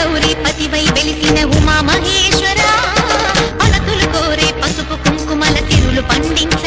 గౌరీ పతివై వెలిసిన ఉమా మహేశ్వర పలకులు కోరే పసుపు కుంకుమల తిరులు పండించ